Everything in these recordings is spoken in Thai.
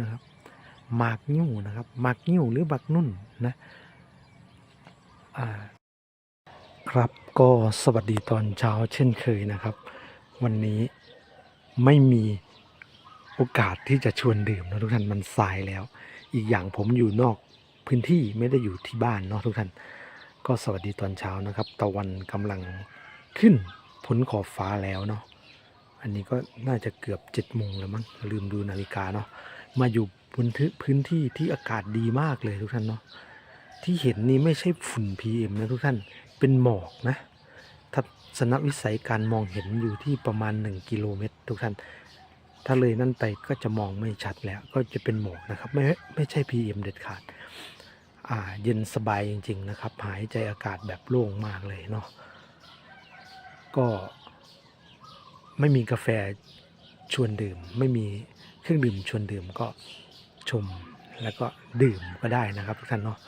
นะครับหมากนิ้วนะครับหมากนิ้วหรือบักนุ่นนะอ่าครับก็สวัสดีตอนเช้าเช่นเคยนะครับ วันนี้ไม่มีโอกาสที่จะชวนดื่มนะทุกท่านมันสายแล้ว อีกอย่างผมอยู่นอกพื้นที่ไม่ได้อยู่ที่บ้านเนาะทุกท่าน ก็สวัสดีตอนเช้านะครับ ตะวันกำลังขึ้นพ้นขอบฟ้าแล้วเนาะอันนี้ก็น่าจะเกือบเจ็ดโมงแล้วมั้งลืมดูนาฬิกาเนาะ มาอยู่พื้นที่พื้นที่ที่อากาศดีมากเลยทุกท่านเนาะที่เห็นนี่ไม่ใช่ฝุ่น PM นะทุกท่านเป็นหมอกนะทัศนวิสัยการมองเห็นอยู่ที่ประมาณ 1 กิโลเมตร ทุกท่าน ถ้าเลยนั่นไปก็จะมองไม่ชัดแล้ว ก็จะเป็นหมอกนะครับ ไม่ไม่ใช่ PM เด็ดขาดอ่าเย็นสบายจริง ๆ นะครับ หายใจอากาศแบบโล่งมากเลยเนาะก็ไม่มีกาแฟ ชวนดื่ม ไม่มีเครื่องดื่มชวนดื่มก็ชมแล้วก็ดื่มก็ได้นะครับทุกท่านเนาะ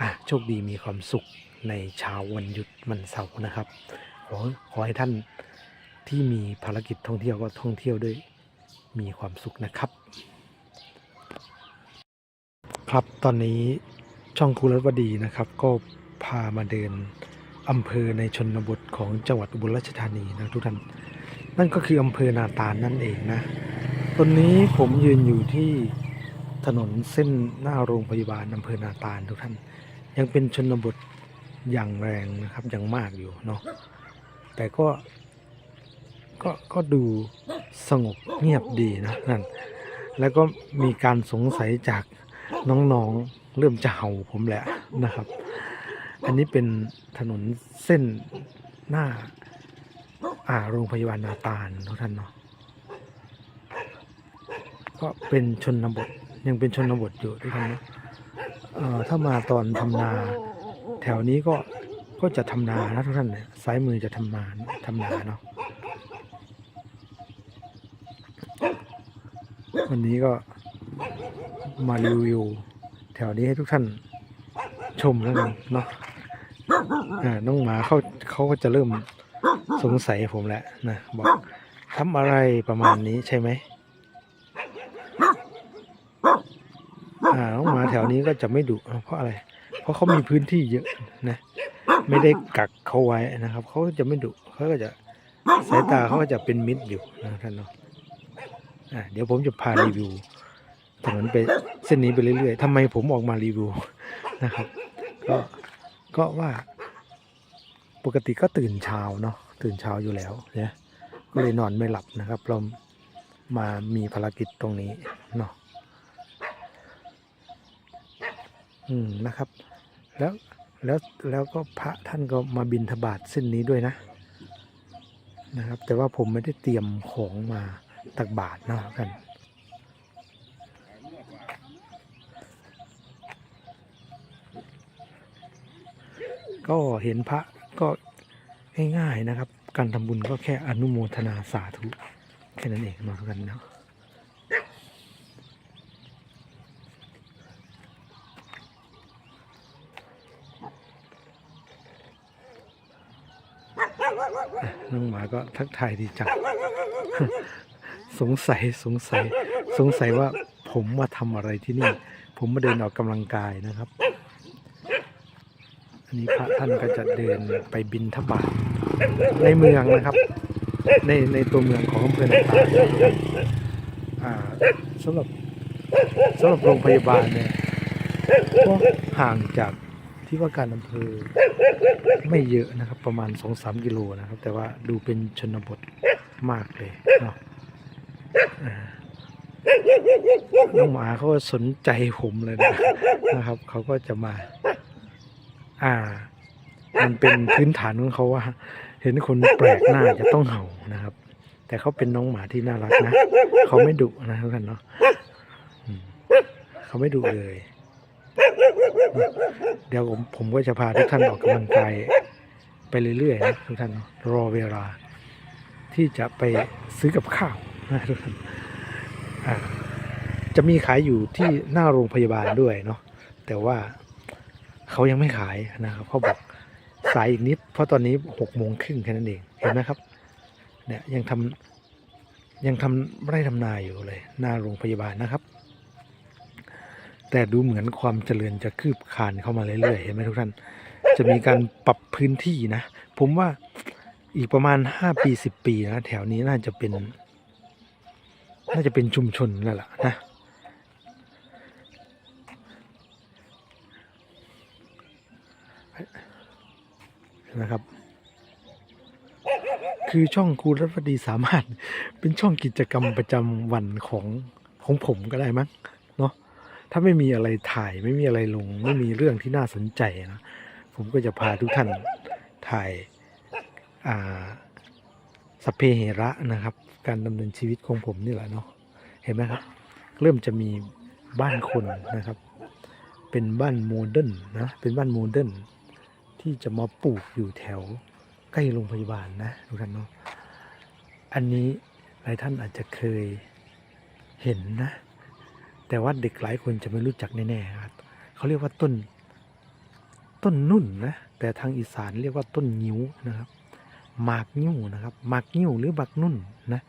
อะโชคดีมีความสุขในเช้าวันหยุดวันเสาร์นะครับ ขอขอให้ท่านที่มีภารกิจท่องเที่ยวก็ท่องเที่ยวด้วยมีความสุขนะครับ ครับตอนนี้ช่องครูรัตวดีนะครับ ก็พามาเดินอำเภอในชนบทของจังหวัดอุบลราชธานีนะทุกท่าน นั่นก็คืออำเภอนาตาลนั่นเองนะตอนนี้ผมยืนอยู่ที่ถนนเส้นหน้าโรงพยาบาลอำเภอนาตาลทุกท่าน ยังเป็นชนบทอย่างแรงนะครับอย่างมากอยู่เนาะแต่ก็ก็ก็ดูสงบเงียบดีนะนั่นแล้วก็มีการสงสัยจากน้องๆเริ่มจะเห่าผมแหละนะครับ อันนี้เป็นถนนเส้นหน้า อ่าโรงพยาบาลนาตาลทุกท่านเนาะก็เป็นชนบทยังเป็นชนบทอยู่ทุกท่านเนาะเอ่อถ้ามาตอนทำนา แถวนี้ก็ก็จะทำนานะทุกท่านเนี่ยซ้ายมือจะทำนาทำนาเนาะวันนี้ก็มารีวิวแถวนี้ให้ทุกท่านชมแล้วกันเนาะน้องหมาเขาเขาก็จะเริ่ม สงสัยผมแหล้วนะบอกทำอะไรประมาณนี้ใช่ไหมอ่าน้องหมาแถวนี้ก็จะไม่ดุเพราะอะไร เพราะเขามีพื้นที่เยอะนะไม่ได้กักเขาไว้นะครับเขาจะไม่ดุเขาก็จะสายตาเขาก็จะเป็นมิตรอยู่นะท่านเนาะอะเดี๋ยวผมจะพารีวิวถนนไปเส้นนี้ไปเรื่อยๆทำไมผมออกมารีวิวนะครับ ก็ก็ว่าปกติก็ตื่นเช้าเนาะ ตื่นเช้าอยู่แล้วเนี่ยก็เลยนอนไม่หลับนะครับเรามามีภารกิจตรงนี้เนาะอืมนะครับ แล้วแล้วแล้วก็พระท่านก็มาบินทบาทเส้นนี้ด้วยนะ นะครับ แต่ว่าผมไม่ได้เตรียมของมาตักบาทเนาะกันก็เห็นพระก็ ง่ายๆนะครับ การทำบุญก็แค่อนุโมทนาสาธุแค่นั้นเองเนาทุกท่านเนาะน้องหมาก็ทักทายดีจัง สงสัยสงสัย สงสัยว่าผมมาทำอะไรที่นี่ ผมมาเดินออกกำลังกายนะครับ อันนี้พระท่านก็จะเดินไปบินทบาทในเมืองนะครับ ในในตัวเมืองของอำเภอนาตาลอ่าสำหรับสำหรับโรงพยาบาลเนี่ยก็ห่างจากที่ว่าการอำเภอไม่เยอะนะครับ ประมาณสองสามกิโลนะครับ แต่ว่าดูเป็นชนบทมากเลยเนาะน้องหมาเขาก็สนใจผมเลยนะนะครับ เขาก็จะมา อ่า มันเป็นพื้นฐานของเขาว่า เห็นคนแปลกหน้าจะต้องเห่านะครับ แต่เขาเป็นน้องหมาที่น่ารักนะเขาไม่ดุนะทุกท่านเนาะเขาไม่ดุเลย เดี๋ยวผมผมก็จะพาทุกท่านออกกำลังกายไปเรื่อยๆนะทุกท่านรอเวลา ที่จะไปซื้อกับข้าวนะทุกท่านจะมีขายอยู่ที่หน้าโรงพยาบาลด้วยเนาะแต่ว่า เขายังไม่ขายนะครับเขาบอกสายอีกนิด เพราะตอนนี้หกโมงครึ่งแค่นั้นเองเห็นไหมครับเนี่ยยังทยังทำไร่ทำนาอยู่เลย หน้าโรงพยาบาลนะครับ แต่ดูเหมือนความเจริญจะคืบคลานเข้ามาเรื่อยๆเห็นไหมทุกท่าน จะมีการปรับพื้นที่นะ ผมว่าอีกประมาณห้าปีสิบปีนะแถวนี้น่าจะเป็น น่าจะเป็นชุมชนแล้วล่ะนะ นะครับ คือช่องครูรัตวดีสามารถเป็นช่องกิจกรรมประจำวันของของผมก็ได้มั้งเนาะถ้าไม่มีอะไรถ่ายไม่มีอะไรลง ไม่มีเรื่องที่น่าสนใจนะผมก็จะพาทุกท่านถ่ายอ่าสพเพเหระนะครับ การดำเนินชีวิตของผมนี่แหละเนาะเห็นไหมครับ เริ่มจะมีบ้านคนนะครับ เป็นบ้านโมเดิร์นนะเป็นบ้านโมเดิร์น ที่จะมาปลูกอยู่แถวใกล้โรงพยาบาลนะทุกท่านเนาะอันนี้หลายท่านอาจจะเคยเห็นนะ แต่ว่าเด็กหลายคนจะไม่รู้จักแน่ๆครับเขาเรียกว่าต้นต้นนุ่นนะแต่ทางอีสานเรียกว่าต้นงิ้วนะครับหมากงิ้วนะครับหมากงิ้วหรือบักนุ่นนะ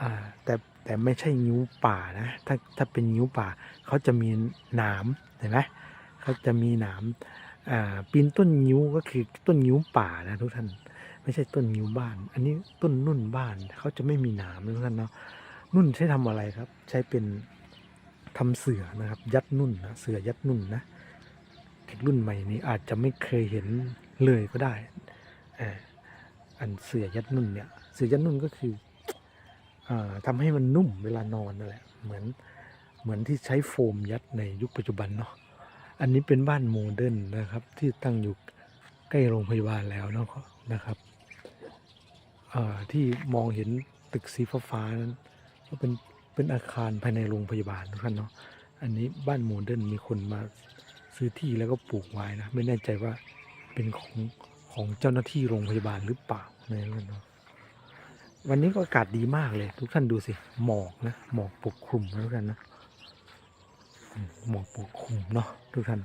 อ่าแต่แต่ไม่ใช่งิ้วป่านะถ้าถ้าเป็นงิ้วป่าเขาจะมีหนามเห็นไหมเขาจะมีหนาม ปีนต้นงิ้วก็คือต้นงิ้วป่านะทุกท่าน ไม่ใช่ต้นงิ้วบ้าน อันนี้ต้นนุ่นบ้านเขาจะไม่มีหนามทุกท่านเนาะนุ่นใช้ทำอะไรครับ ใช้เป็นทำเสือนะครับ ยัดนุ่นนะเสือยัดนุ่นนะเด็กรุ่นใหม่นี้อาจจะไม่เคยเห็นเลยก็ได้อ่ออันเสือยัดนุ่นเนี่ย เสือยัดนุ่นก็คืออาทำให้มันนุ่มเวลานอนนั่นแหละเหมือนเหมือนที่ใช้โฟมยัดในยุคปัจจุบันเนาะ อันนี้เป็นบ้านโมเดิร์นนะครับ ที่ตั้งอยู่ใกล้โรงพยาบาลแล้วเนาะนะครับที่มองเห็นตึกสีฟ้านั้นก็เป็นเป็นอาคารภายในโรงพยาบาลทุกท่านเนาะอันนี้บ้านโมเดิร์นมีคนมาซื้อที่แล้วก็ปลูกไว้นะไม่แน่ใจว่าเป็นของของเจ้าหน้าที่โรงพยาบาลหรือเปล่าในะเนาะวันนี้ก็อากาศดีมากเลย ทุกท่านดูสิหมอกนะหมอกปกคลุมนะทุกท่านนะ หมอกปกคลุมเนาะทุกท่าน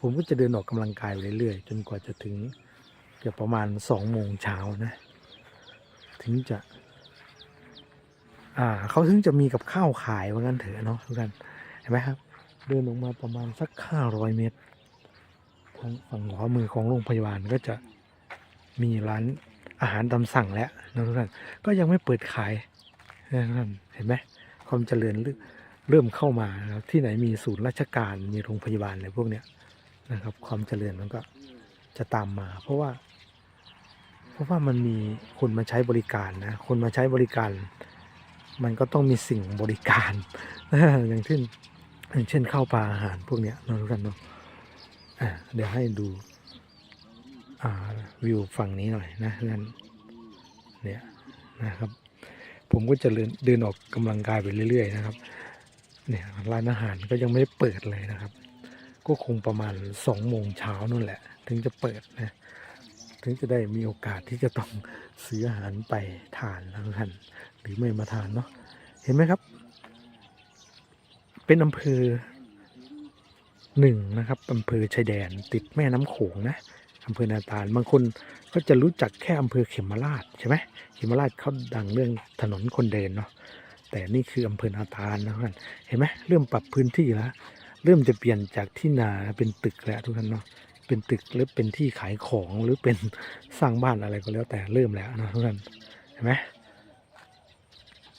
ผมก็จะเดินออกกำลังกายเรื่อยๆ จนกว่าจะถึงเกือบประมาณสองโมงเช้านะ ถึงจะ อ่าเขาถึงจะมีกับข้าวขายว่างั้นเถอะเนาะทุกท่านเห็นไหมครับ เดินออกมาประมาณสักห้าร้อยเมตรทางฝั่งขวามือของโรงพยาบาลก็จะมีร้านอาหารตามสั่งแล้วนะทุกท่านก็ยังไม่เปิดขายนะทุกท่านเห็นไหมความเจริญเรื่อ เริ่มเข้ามานะครับที่ไหนมีศูนย์ราชการมีโรงพยาบาลอะไรพวกเนี้ยนะครับ ความเจริญมันก็จะตามมา เพราะว่า เพราะว่ามันมีคนมาใช้บริการนะคนมาใช้บริการ มันก็ต้องมีสิ่งบริการอย่างเช่นอย่างเช่นข้าวปลาอาหารพวกเนี้ยเรารู้กันเนาะเดี๋ยวให้ดูอ่าวิวฝั่งนี้หน่อยนะงั้นเนี่ยนะครับ ผมก็จะเดินเดินออกกำลังกายไปเรื่อย ๆ นะครับ เนี่ยร้านอาหารก็ยังไม่ได้เปิดเลยนะครับ ก็คงประมาณสองโมงเช้านู่นแหละ ถึงจะเปิดนะ ถึงจะได้มีโอกาสที่จะต้องซื้ออาหารไปทานนะทุกท่านหรือไม่มาทานเนาะเห็นไหมครับ เป็นอำเภอหนึ่งนะครับอำเภอชายแดนติดแม่น้ำโขงนะอำเภอนาตาลบางคนก็จะรู้จักแค่อำเภอเขมราชใช่ไหมเขมราชเขาดังเรื่องถนนคนเดินเนาะ แต่นี่คืออำเภอนาตาลนะทุกท่านเห็นไหมเริ่มปรับพื้นที่แล้วเริ่มจะเปลี่ยนจากที่นาเป็นตึกแล้วทุกท่านเนาะเป็นตึกหรือเป็นที่ขายของหรือเป็นสร้างบ้านอะไรก็แล้วแต่เริ่มแล้วนะทุกท่านเห็นไหม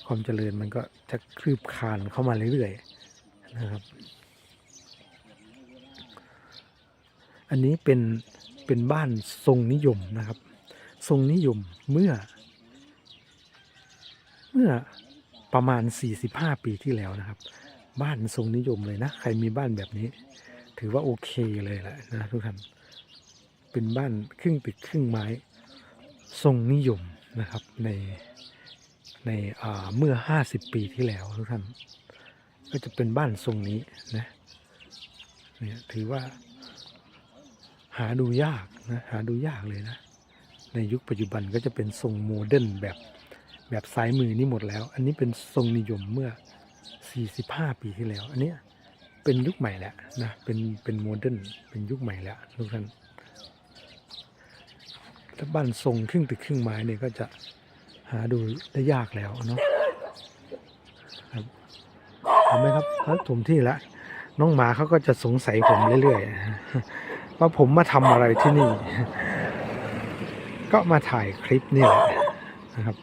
ความเจริญมันก็จะคืบคลานเข้ามาเรื่อยๆนะครับ อันนี้เป็นเป็นบ้านทรงนิยมนะครับ ทรงนิยมเมื่อ เมื่อ ประมาณ 45 ปีที่แล้วนะครับ บ้านทรงนิยมเลยนะ ใครมีบ้านแบบนี้ ถือว่าโอเคเลยแหละนะทุกท่านเป็นบ้านครึ่งตึกครึ่งไม้ ทรงนิยมนะครับในในเมื่อ 50 ปีที่แล้วทุกท่านก็จะเป็นบ้านทรงนี้นะเนี่ยถือว่า หาดูยากนะหาดูยากเลยนะ ในยุคปัจจุบันก็จะเป็นทรงโมเดิร์นแบบ แบบซ้ายมือนี่หมดแล้ว อันนี้เป็นทรงนิยมเมื่อ 45 ปีที่แล้ว อันนี้เป็นยุคใหม่แล้วนะ เป็นเป็นโมเดิร์น เป็นยุคใหม่แล้วทุกท่านถ้าบ้านทรงครึ่งตึกครึ่งไม้เนี่ยก็จะหาดูได้ยากแล้วเนาะครับเห็นไหมครับเขาถมที่แล้วน้องหมาเขาก็จะสงสัยผมเรื่อยๆว่าผมมาทำอะไรที่นี่ ก็มาถ่ายคลิปนี่แหละนะครับ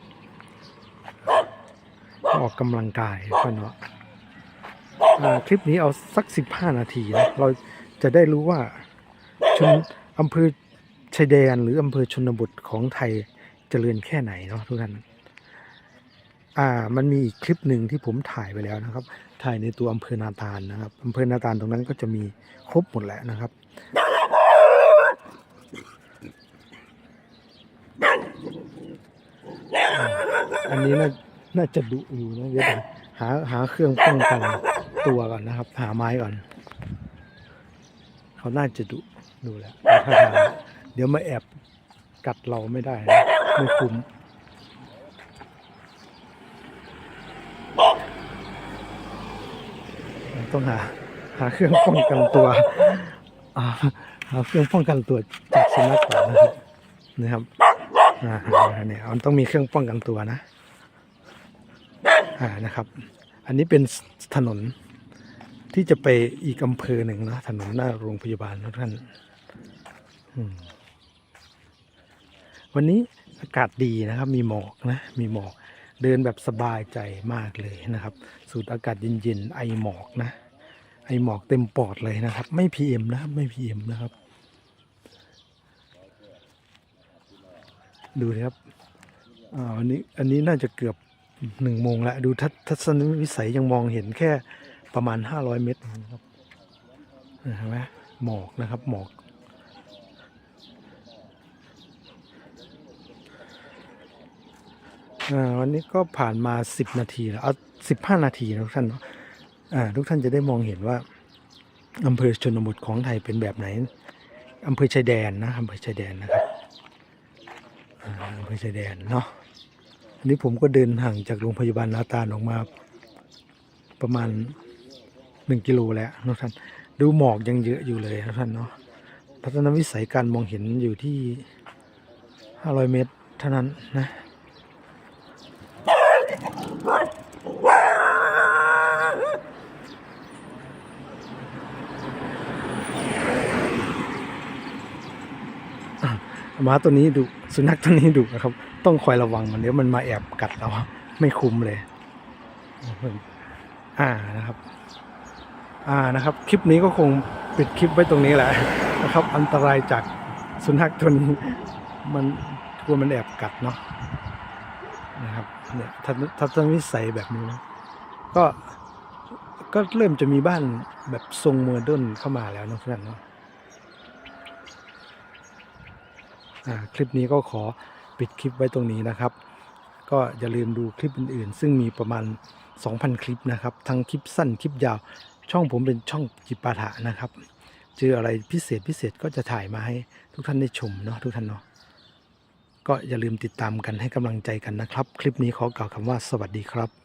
ออกกำลังกายก็เนาะอ่าคลิปนี้เอาสักสิบห้านาทีนะเราจะได้รู้ว่าชนอำเภอชายแดนหรืออำเภอชนบทของไทยเจริญแค่ไหนเนาะทุกท่านอ่ามันมีอีกคลิปหนึ่งที่ผมถ่ายไปแล้วนะครับ ถ่ายในตัวอำเภอนาตาลนะครับอำเภอนาตาลตรงนั้นก็จะมีครบหมดแหละนะครับอันนี้น่า น่าจะดุอยู่นะเดี๋ยวผมหาหาเครื่องป้องกันตัวก่อนนะครับ หาไม้ก่อน เขาน่าจะดุดูแล้วท่าทางเดี๋ยวมาแอบกัดเราไม่ได้นะไม่คุ้มต้องหาหาเครื่องป้องกันตัวหาเครื่องป้องกันตัวจากสุนัขก่อนนะครับนะครับอ่าเนี่ยมันต้องมีเครื่องป้องกันตัวนะ อ่านะครับ อันนี้เป็นถนนที่จะไปอีกอำเภอหนึ่งนะถนนหน้าโรงพยาบาลนะท่านวันนี้อากาศดีนะครับ มีหมอกนะ มีหมอกเดินแบบสบายใจมากเลยนะครับ สูดอากาศเย็นๆไอหมอกนะ ไอหมอกเต็มปอดเลยนะครับ ไม่พีเอ็มนะครับ ไม่พีเอ็มนะครับ ดูครับอ่าอันนี้อันนี้น่าจะเกือบ หนึ่งโมงแล้วดูทัศนวิสัยยังมองเห็นแค่ประมาณห้าร้อยเมตรนะครับเห็นไหมหมอกนะครับหมอกวันนี้ก็ผ่านมาสิบนาทีแล้วเอาสิบห้านาทีนะทุกท่านเนาะทุกท่านจะได้มองเห็นว่าอำเภอชนบทของไทยเป็นแบบไหนอำเภอชายแดนนะอำเภอชายแดนนะครับอำเภอชายแดนเนาะ อันนี้ผมก็เดินห่างจากโรงพยาบาลนาตาลออกมา ประมาณหนึ่งกิโลแล้วนะท่านดูหมอกยังเยอะอยู่เลยนะท่านเนาะพัฒนวิสัยการมองเห็นอยู่ที่ห้าร้อยเมตรเท่านั้นนะ หมาตัวนี้ดุสุนัขตัวนี้ดุนะครับ ต้องคอยระวังมันเดี๋ยวมันมาแอบกัดเราไม่คุ้มเลย อ่านะครับ อ่านะครับ คลิปนี้ก็คงปิดคลิปไว้ตรงนี้แหละนะครับ อันตรายจากสุนัขตัวนี้มันกลัวมันแอบกัดเนาะนะครับเนี่ยทัศนวิสัยแบบนี้นะก็ก็เริ่มจะมีบ้านแบบทรงโมเดิร์นเข้ามาแล้วนะเพื่อนเนาะ อ่า คลิปนี้ก็ขอปิดคลิปไว้ตรงนี้นะครับ ก็อย่าลืมดูคลิปอื่นๆ ซึ่งมีประมาณ 2,000 คลิปนะครับ ทั้งคลิปสั้นคลิปยาว ช่องผมเป็นช่องจิปาถะนะครับเจออะไรพิเศษพิเศษก็จะถ่ายมาให้ทุกท่านได้ชมเนาะทุกท่านเนาะก็อย่าลืมติดตามกันให้กำลังใจกันนะครับ คลิปนี้ขอกล่าวคำว่าสวัสดีครับ